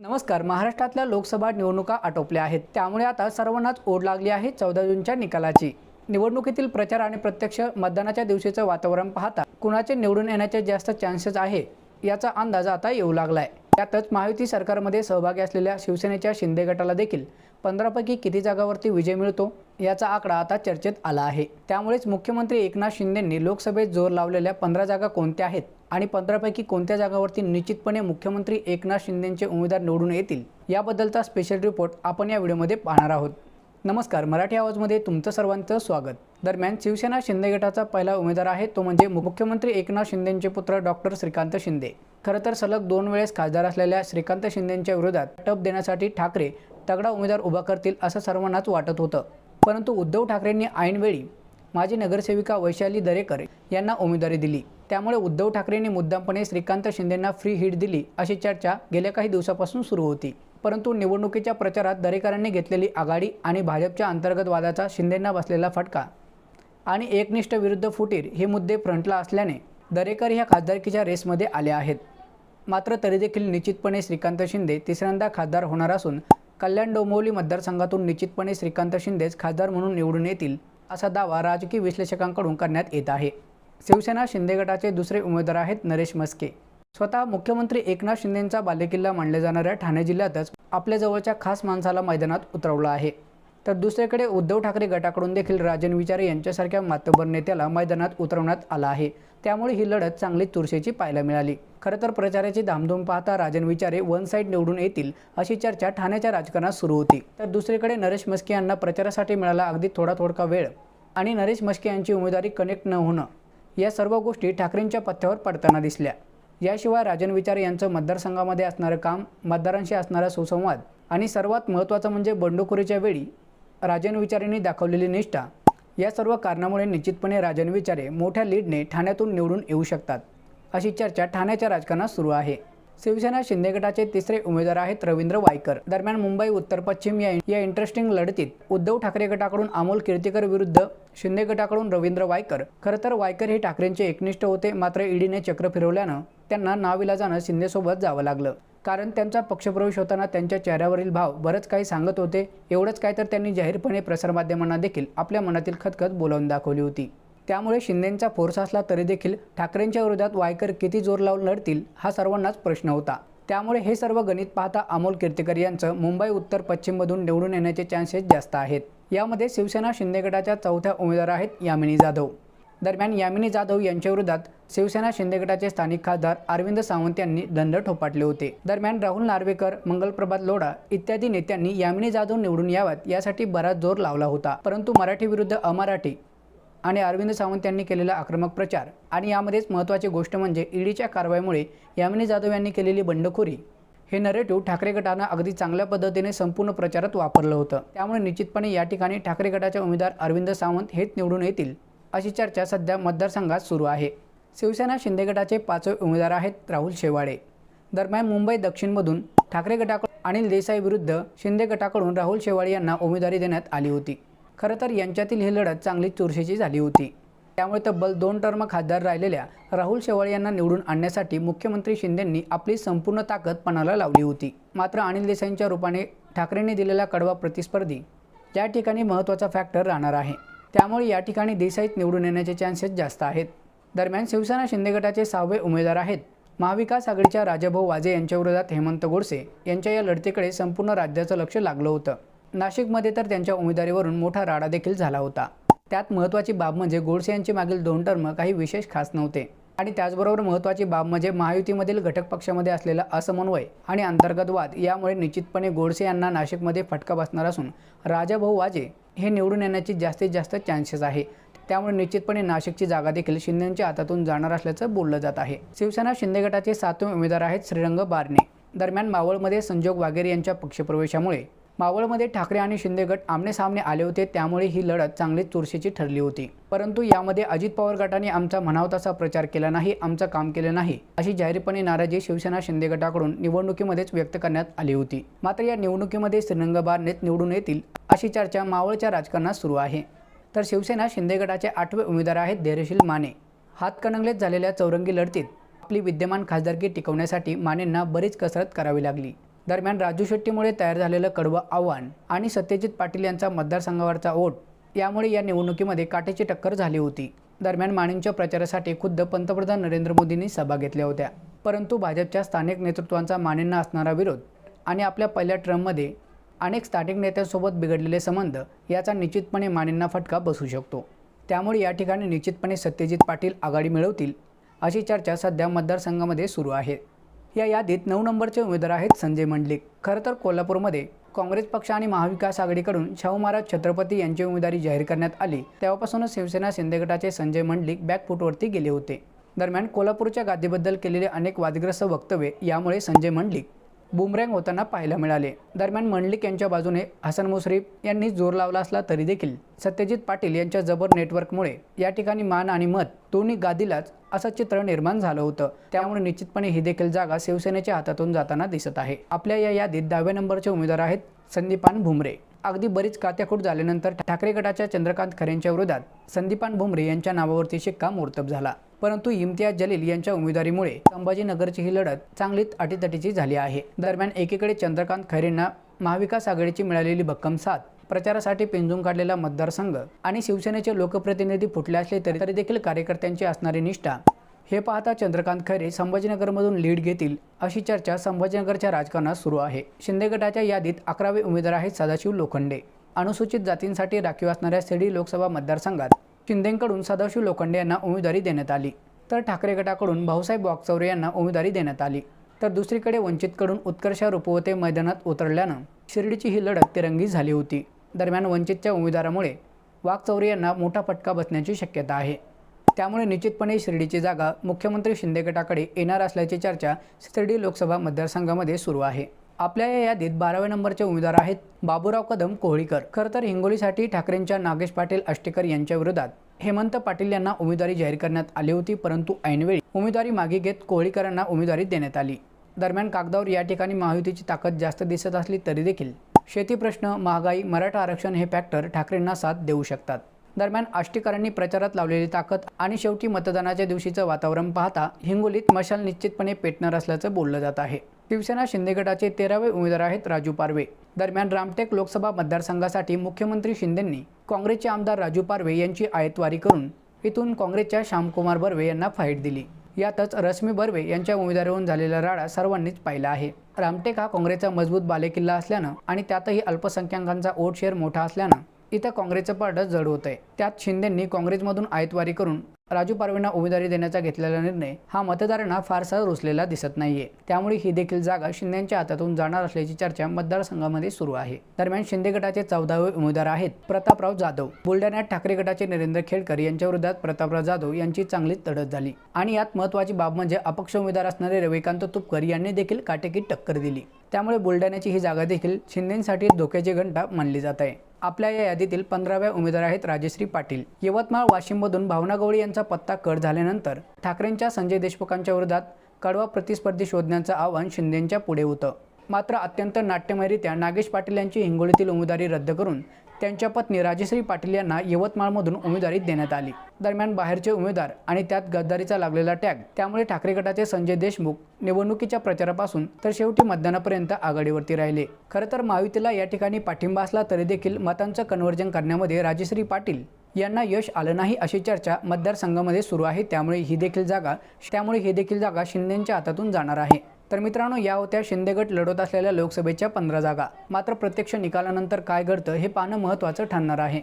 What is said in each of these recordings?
नमस्कार. महाराष्ट्रातल्या लोकसभा निवडणुका आटोपल्या आहेत. त्यामुळे आता सर्वांनाच ओढ लागली आहे चौदा जूनच्या निकालाची. निवडणुकीतील प्रचार आणि प्रत्यक्ष मतदानाच्या दिवशीचं वातावरण पाहता कुणाचे निवडून येण्याचे जास्त चान्सेस आहे याचा अंदाज आता येऊ लागलाय. त्यातच महायुती सरकारमध्ये सहभागी असलेल्या शिवसेनेच्या शिंदे गटाला देखील पंधरापैकी किती जागावरती विजय मिळतो याचा आकडा आता चर्चेत आला आहे. त्यामुळेच मुख्यमंत्री एकनाथ शिंदेंनी लोकसभेत जोर लावलेल्या पंधरा जागा कोणत्या आहेत? आणि पंधरापैकी कोणत्या जागावरती निश्चितपणे मुख्यमंत्री एकनाथ शिंदेंचे उमेदवार निवडून येतील याबद्दलचा स्पेशल रिपोर्ट आपण या व्हिडिओमध्ये पाहणार आहोत. नमस्कार मराठी आवाजमध्ये तुमचं सर्वांचं स्वागत. दरम्यान शिवसेना शिंदे गटाचा पहिला उमेदवार आहे तो म्हणजे मुख्यमंत्री एकनाथ शिंदेंचे पुत्र डॉक्टर श्रीकांत शिंदे. खरं तर सलग दोन वेळेस खासदार असलेल्या श्रीकांत शिंदेंच्या विरोधात टप देण्यासाठी ठाकरे तगडा उमेदवार उभा करतील असं सर्वांनाच वाटत होतं. परंतु उद्धव ठाकरेंनी ऐनवेळी माजी नगरसेविका वैशाली दरेकर यांना उमेदवारी दिली. त्यामुळे उद्धव ठाकरेंनी मुद्दामपणे श्रीकांत शिंदेंना फ्री हिट दिली अशी चर्चा गेल्या काही दिवसापासून सुरू होती. परंतु निवडणुकीच्या प्रचारात दरेकरांनी घेतलेली आघाडी आणि भाजपच्या अंतर्गत वादाचा शिंदेंना बसलेला फटका. आणि एकनिष्ठ विरुद्ध फुटीर हे मुद्दे फ्रंटला असल्याने दरेकर ह्या खासदारकीच्या रेसमध्ये आले आहेत. मात्र तरी देखील निश्चितपणे श्रीकांत शिंदे तिसऱ्यांदा खासदार होणार असून कल्याण डोंबिवली मतदारसंघातून निश्चितपणे श्रीकांत शिंदेच खासदार म्हणून निवडून येतील असा दावा राजकीय विश्लेषकांकडून करण्यात येत आहे. शिवसेना शिंदे गटाचे दुसरे उमेदवार आहेत नरेश मस्के. स्वतः मुख्यमंत्री एकनाथ शिंदेंचा बालेकिल्ला मानल्या जाणाऱ्या ठाणे जिल्ह्यातच आपल्या जवळच्या खास माणसाला मैदानात उतरवलं आहे. तर दुसरीकडे उद्धव ठाकरे गटाकडून देखील राजन विचारे यांच्यासारख्या मातबर नेत्याला मैदानात उतरवण्यात आलं आहे. त्यामुळे ही लढत चांगली चुरशीची पाहायला मिळाली. खरं तर प्रचाराची धामधूम पाहता राजन विचारे वन साईड निवडून येतील अशी चर्चा ठाण्याच्या राजकारणात सुरू होती. तर दुसरीकडे नरेश मस्के यांना प्रचारासाठी मिळाला अगदी थोडा थोडका वेळ आणि नरेश मस्के यांची उमेदवारी कनेक्ट न होणं या सर्व गोष्टी ठाकरेंच्या पथ्यावर पडताना दिसल्या. याशिवाय राजन विचारे यांचं मतदारसंघामध्ये असणारं काम मतदारांशी असणारा सुसंवाद आणि सर्वात महत्त्वाचं म्हणजे बंडखोरीच्या वेळी राजन विचारेंनी दाखवलेली निष्ठा या सर्व कारणामुळे निश्चितपणे राजन विचारे मोठ्या लीडने ठाण्यातून निवडून येऊ शकतात अशी चर्चा ठाण्याच्या राजकारणात सुरू आहे. शिवसेना शिंदे गटाचे तिसरे उमेदवार आहेत रवींद्र वायकर. दरम्यान मुंबई उत्तर पश्चिम या या इंटरेस्टिंग लढतीत उद्धव ठाकरे गटाकडून अमोल कीर्तीकर विरुद्ध शिंदे गटाकडून रवींद्र वायकर. खरं तर वायकर हे ठाकरेंचे एकनिष्ठ होते मात्र ईडीने चक्र फिरवल्यानं त्यांना नाविलाजानं शिंदेसोबत जावं लागलं. कारण त्यांचा पक्षप्रवेश होताना त्यांच्या चेहऱ्यावरील भाव बरंच काही सांगत होते एवढंच काय तर त्यांनी जाहीरपणे प्रसारमाध्यमांना देखील आपल्या मनातील खतखत बोलावून दाखवली होती. त्यामुळे शिंदेंचा फोर्स असला तरी देखील ठाकरेंच्या विरोधात वायकर किती जोर लावून लढतील हा सर्वांनाच प्रश्न होता. त्यामुळे हे सर्व गणित पाहता अमोल कीर्तीकर यांचं मुंबई उत्तर पश्चिममधून निवडून येण्याचे चान्सेस जास्त आहेत. यामध्ये शिवसेना शिंदे गटाच्या चौथ्या उमेदवार आहेत यामिनी जाधव. दरम्यान यामिनी जाधव यांच्या विरोधात शिवसेना शिंदे गटाचे स्थानिक खासदार अरविंद सावंत यांनी दंड ठोपाटले होते. दरम्यान राहुल नार्वेकर मंगलप्रभात लोढा इत्यादी नेत्यांनी यामिनी जाधव निवडून याव्यात यासाठी बराच जोर लावला होता. परंतु मराठी विरुद्ध अमराठी आणि अरविंद सावंत यांनी केलेला आक्रमक प्रचार. आणि यामध्येच महत्त्वाची गोष्ट म्हणजे ईडीच्या कारवाईमुळे यामिनी जाधव यांनी केलेली बंडखोरी. हे नरेटिव्ह ठाकरे गटानं अगदी चांगल्या पद्धतीने संपूर्ण प्रचारात वापरलं होतं. त्यामुळे निश्चितपणे या ठिकाणी ठाकरे गटाचे उमेदवार अरविंद सावंत हेच निवडून येतील अशी चर्चा सध्या मतदारसंघात सुरू आहे. शिवसेना शिंदे गटाचे पाचवे उमेदवार आहेत राहुल शेवाळे. दरम्यान मुंबई दक्षिणमधून ठाकरे गटाकडून अनिल देसाई विरुद्ध शिंदे गटाकडून राहुल शेवाळे यांना उमेदवारी देण्यात आली होती. खरं तर यांच्यातील ही लढत चांगली चुरशीची झाली होती. त्यामुळे तब्बल दोन टर्म खासदार राहिलेल्या राहुल शेवाळे यांना निवडून आणण्यासाठी मुख्यमंत्री शिंदेंनी आपली संपूर्ण ताकद पणाला लावली होती. मात्र अनिल देसाईंच्या रूपाने ठाकरेंनी दिलेला कडवा प्रतिस्पर्धी या ठिकाणी महत्त्वाचा फॅक्टर राहणार आहे त्यामुळे या ठिकाणी देसाईत निवडून येण्याचे चान्सेस जास्त आहेत. दरम्यान शिवसेना शिंदे गटाचे सहावे उमेदवार आहेत. महाविकास आघाडीच्या राजाभाऊ वाजे यांच्या विरोधात हेमंत गोडसे यांच्या या लढतीकडे संपूर्ण राज्याचं लक्ष लागलं होतं. नाशिकमध्ये तर त्यांच्या उमेदवारीवरून मोठा राडा देखील झाला होता. त्यात महत्त्वाची बाब म्हणजे गोडसे यांचे मागील दोन टर्म काही विशेष खास नव्हते. आणि त्याचबरोबर महत्त्वाची बाब म्हणजे महायुतीमधील घटक पक्षामध्ये असलेला असमन्वय आणि अंतर्गत वाद यामुळे निश्चितपणे गोडसे यांना नाशिकमध्ये फटका बसणार असून राजाभाऊ वाजे हे निवडून येण्याची जास्तीत जास्त चान्सेस आहे. त्यामुळे निश्चितपणे नाशिकची जागा देखील शिंदेच्या हातातून जाणार असल्याचं बोललं जात आहे. शिवसेना शिंदे गटाचे सातवे उमेदवार आहेत श्रीरंग बारणे. दरम्यान मावळमध्ये संजोग वागेरे यांच्या पक्षप्रवेशामुळे मावळमध्ये ठाकरे आणि शिंदे गट आले होते त्यामुळे ही लढत चांगलीच चुरशीची ठरली होती. परंतु यामध्ये अजित पवार गटाने आमचा म्हणावा तसा प्रचार केला नाही आमचं काम केलं नाही अशी जाहीरपणे नाराजी शिवसेना शिंदे गटाकडून निवडणुकीमध्येच व्यक्त करण्यात आली होती. मात्र या निवडणुकीमध्ये श्रीरंग नेत निवडून येतील अशी चर्चा मावळच्या राजकारणात सुरू आहे. तर शिवसेना शिंदे गटाचे आठवे उमेदवार आहेत धैर्यशील माने. हातकणंगलेत झालेल्या चौरंगी लढतीत आपली विद्यमान खासदारकी टिकवण्यासाठी मानेंना बरीच कसरत करावी लागली. दरम्यान राजू शेट्टीमुळे तयार झालेलं कडवं आव्हान आणि सत्यजित पाटील यांचा मतदारसंघावरचा ओट यामुळे या निवडणुकीमध्ये काटेची टक्कर झाली होती. दरम्यान मानेंच्या प्रचारासाठी खुद्द पंतप्रधान नरेंद्र मोदींनी सभा घेतल्या होत्या. परंतु भाजपच्या स्थानिक नेतृत्वांचा माणींना असणारा विरोध आणि आपल्या पहिल्या ट्रममध्ये अनेक स्थानिक नेत्यांसोबत बिघडलेले संबंध याचा निश्चितपणे मानेंना फटका बसू शकतो. त्यामुळे या ठिकाणी निश्चितपणे सत्यजित पाटील आघाडी मिळवतील अशी चर्चा सध्या मतदारसंघामध्ये सुरू आहे. या यादीत नऊ नंबरचे उमेदवार आहेत संजय मंडलिक. खरं तर कोल्हापूरमध्ये काँग्रेस पक्ष आणि महाविकास आघाडीकडून शाहू महाराज छत्रपती यांची उमेदवारी जाहीर करण्यात आली. तेव्हापासूनच शिवसेना शिंदे गटाचे संजय मंडलिक बॅकफुटवरती गेले होते. दरम्यान कोल्हापूरच्या गादीबद्दल केलेले अनेक वादग्रस्त वक्तव्ये यामुळे संजय मंडलिक बुमरँग होताना पाहायला मिळाले. दरम्यान मंडलिक यांच्या बाजूने हसन मुश्रीफ यांनी जोर लावला असला तरी देखील सत्यजित पाटील यांच्या जबर नेटवर्कमुळे या ठिकाणी मान आणि मत दोन्ही गादीलाच असं चित्र निर्माण झालं होतं. त्यामुळे निश्चितपणे ही देखील जागा शिवसेनेच्या हातातून जाताना दिसत आहे. आपल्या या यादीत दहाव्या नंबरचे उमेदवार आहेत संदीपान भुमरे. अगदी बरीच कात्याकूट झाल्यानंतर ठाकरे गटाच्या चंद्रकांत खरेंच्या विरोधात संदीपान भुमरे यांच्या नावावरती शिक्का मोर्तब झाला. परंतु इम्तियाज जलील यांच्या उमेदवारीमुळे संभाजीनगरची ही लढत चांगलीच अटीतटीची झाली आहे. दरम्यान एकीकडे चंद्रकांत खैरेंना महाविकास आघाडीची मिळालेली भक्कम साथ प्रचारासाठी पिंजून काढलेला मतदारसंघ आणि शिवसेनेचे लोकप्रतिनिधी फुटले असले तरी तरी देखील कार्यकर्त्यांची असणारी निष्ठा. हे पाहता चंद्रकांत खैरे संभाजीनगरमधून लीड घेतील अशी चर्चा संभाजीनगरच्या राजकारणात सुरू आहे. शिंदे गटाच्या यादीत अकरावे उमेदवार आहेत सदाशिव लोखंडे. अनुसूचित जातींसाठी राखीव असणाऱ्या शिर्डी लोकसभा मतदारसंघात शिंदेकडून सदाशिव लोखंडे यांना उमेदवारी देण्यात आली. तर ठाकरे गटाकडून भाऊसाहेब वागचौरे यांना उमेदवारी देण्यात आली. तर दुसरीकडे वंचितकडून उत्कर्ष रुपवते मैदानात उतरल्यानं शिर्डीची ही लढत तिरंगी झाली होती. दरम्यान वंचितच्या उमेदवारामुळे वाघचौरे यांना मोठा फटका बसण्याची शक्यता आहे. त्यामुळे निश्चितपणे शिर्डीची जागा मुख्यमंत्री शिंदे गटाकडे येणार असल्याची चर्चा शिर्डी लोकसभा मतदारसंघामध्ये सुरू आहे. आपल्या या यादीत बाराव्या नंबरचे उमेदवार आहेत बाबूराव कदम कोहळीकर. खरं तर हिंगोलीसाठी ठाकरेंच्या नागेश पाटील आष्टेकर यांच्या विरोधात हेमंत पाटील यांना उमेदवारी जाहीर करण्यात आली होती परंतु ऐनवेळी उमेदवारी मागे घेत कोहळीकरांना उमेदवारी देण्यात आली. दरम्यान कागदावर या ठिकाणी महायुतीची ताकद जास्त दिसत असली तरी देखील शेती प्रश्न महागाई मराठा आरक्षण हे फॅक्टर ठाकरेंना साथ देऊ शकतात. दरम्यान आष्टीकरांनी प्रचारात लावलेली ताकद आणि शेवटी मतदानाच्या दिवशीचं वातावरण पाहता हिंगोलीत मशाल निश्चितपणे पेटणार असल्याचं बोललं जात आहे. शिवसेना शिंदे गटाचे तेरावे उमेदवार आहेत राजू पारवे. दरम्यान रामटेक लोकसभा मतदारसंघासाठी मुख्यमंत्री शिंदेंनी काँग्रेसचे आमदार राजू पारवे यांची आयतवारी करून इथून काँग्रेसच्या श्यामकुमार बर्वे यांना फाईट दिली. यातच रश्मी बर्वे यांच्या उमेदवारीवरून झालेला राडा सर्वांनीच पाहिला आहे. रामटेक हा काँग्रेसचा मजबूत बालेकिल्ला असल्यानं आणि त्यातही अल्पसंख्याकांचा वोट शेअर मोठा असल्यानं इथं काँग्रेसचं पारडं जड होतंय. त्यात शिंदेंनी काँग्रेसमधून आयतवारी करून राजू पारवेंना उमेदवारी देण्याचा घेतलेला निर्णय हा मतदारांना फारसा रुचलेला दिसत नाहीये. त्यामुळे ही देखील जागा शिंदेच्या हातातून जाणार असल्याची चर्चा मतदारसंघामध्ये सुरू आहे. दरम्यान शिंदे गटाचे चौदावे उमेदवार आहेत प्रतापराव जाधव. बुलढाण्यात ठाकरे गटाचे नरेंद्र खेडकर यांच्या विरोधात प्रतापराव जाधव यांची चांगलीच तडत झाली. आणि यात महत्वाची बाब म्हणजे अपक्ष उमेदवार असणारे रविकांत तुपकर यांनी देखील काटेकी टक्कर दिली. त्यामुळे बुलढाण्याची ही जागा देखील शिंदेसाठी धोक्याची घंटा मानली जात आहे. आपल्या या यादीतील पंधराव्या उमेदवार आहेत राजश्री पाटील. यवतमाळ वाशिममधून भावना गवळी यांचा पत्ता कट झाल्यानंतर ठाकरेंच्या संजय देशमुखांच्या विरोधात कडवा प्रतिस्पर्धी शोधण्याचं आव्हान शिंदेंच्या पुढे होतं. मात्र अत्यंत नाट्यमयरित्या नागेश पाटील यांची हिंगोलीतील उमेदवारी रद्द करून त्यांच्या पत्नी राजश्री पाटील यांना यवतमाळमधून उमेदवारी देण्यात आली. दरम्यान बाहेरचे उमेदवार आणि त्यात गद्दारीचा लागलेला टॅग त्यामुळे ठाकरे गटाचे संजय देशमुख निवडणुकीच्या प्रचारापासून तर शेवटी मतदानापर्यंत आघाडीवरती राहिले. खरं तर महायुतीला या ठिकाणी पाठिंबा असला तरी देखील मतांचं कन्वर्जन करण्यामध्ये राजश्री पाटील यांना यश आलं नाही अशी चर्चा मतदारसंघामध्ये सुरू आहे त्यामुळे ही देखील जागा त्यामुळे ही देखील जागा शिंदेच्या हातातून जाणार आहे. तर मित्रांनो या होत्या शिंदेगट लढवत असलेल्या लोकसभेच्या पंधरा जागा. मात्र प्रत्यक्ष निकालानंतर काय घडतं हे पाहणं महत्त्वाचं ठरणार आहे.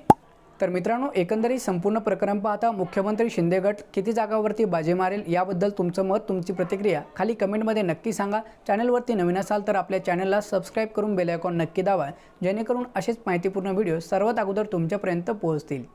तर मित्रांनो एकंदरीत संपूर्ण प्रकरण पाहता मुख्यमंत्री शिंदेगट किती जागावरती बाजी मारेल याबद्दल तुमचं मत तुमची प्रतिक्रिया खाली कमेंटमध्ये नक्की सांगा. चॅनलवरती नवीन असाल तर आपल्या चॅनलला सबस्क्राईब करून बेलायकॉन नक्की दावा जेणेकरून असेच माहितीपूर्ण व्हिडिओ सर्वात अगोदर तुमच्यापर्यंत पोहोचतील.